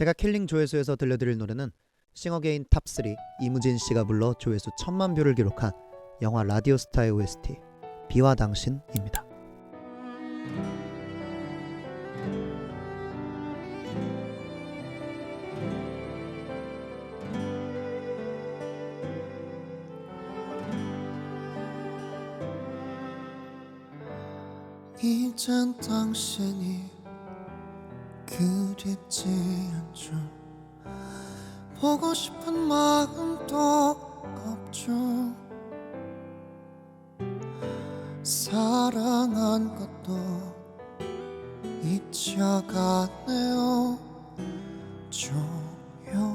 제가 킬링 조회수에서 들려드릴 노래는 싱어게인 탑3 이무진 씨가 불러 조회수 천만 뷰를 기록한 영화 라디오스타의 OST 비와 당신입니다. 이젠 당신이 그립지 않죠. 보고 싶은 마음도 없죠. 사랑한 것도 잊혀가네요. 조용하게.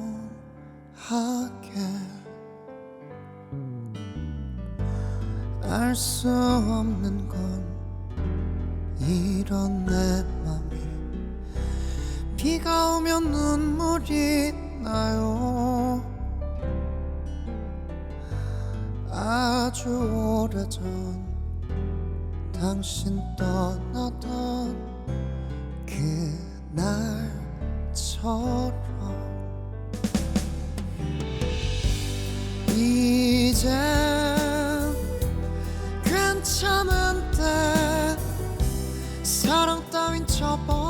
알 수 없는 건 이런 내 맘이 비가 오면 눈물이 나요. 아주 오래전 당신 떠나던 그날처럼. 이젠 괜찮은데 사랑 따윈 쳐버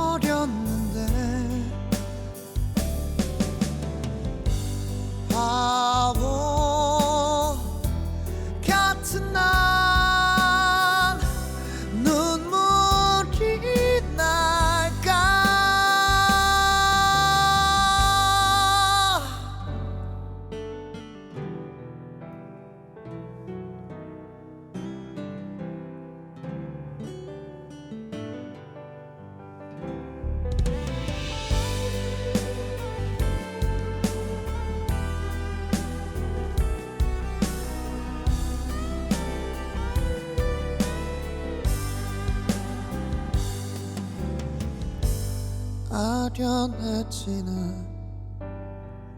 아련해지는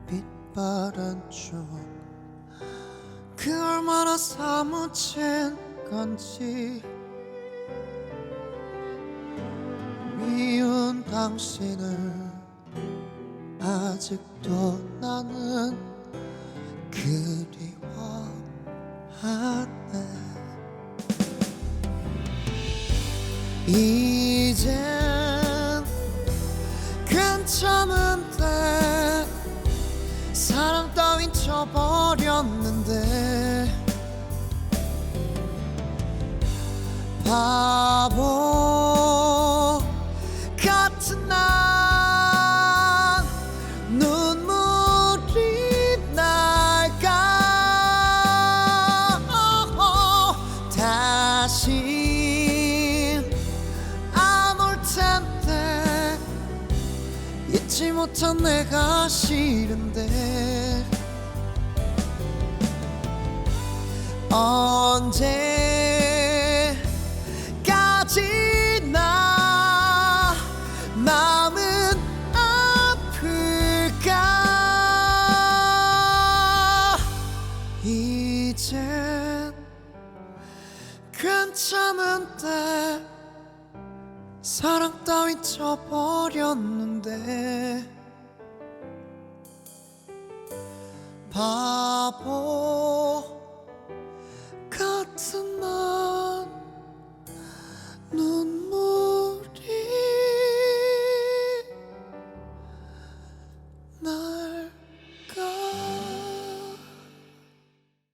빛바랜 쪽그 얼마나 사무친 건지. 미운 당신을 아직도 나는 그리워하네. 이젠 쳐버렸는데 바보 같은 난 눈물이 날까? 다시 안 올 텐데 잊지 못한 내가 싫은데 언제까지나 마음은 아플까? 이젠 괜찮은데 사랑 따윈 쳐버렸는데 바보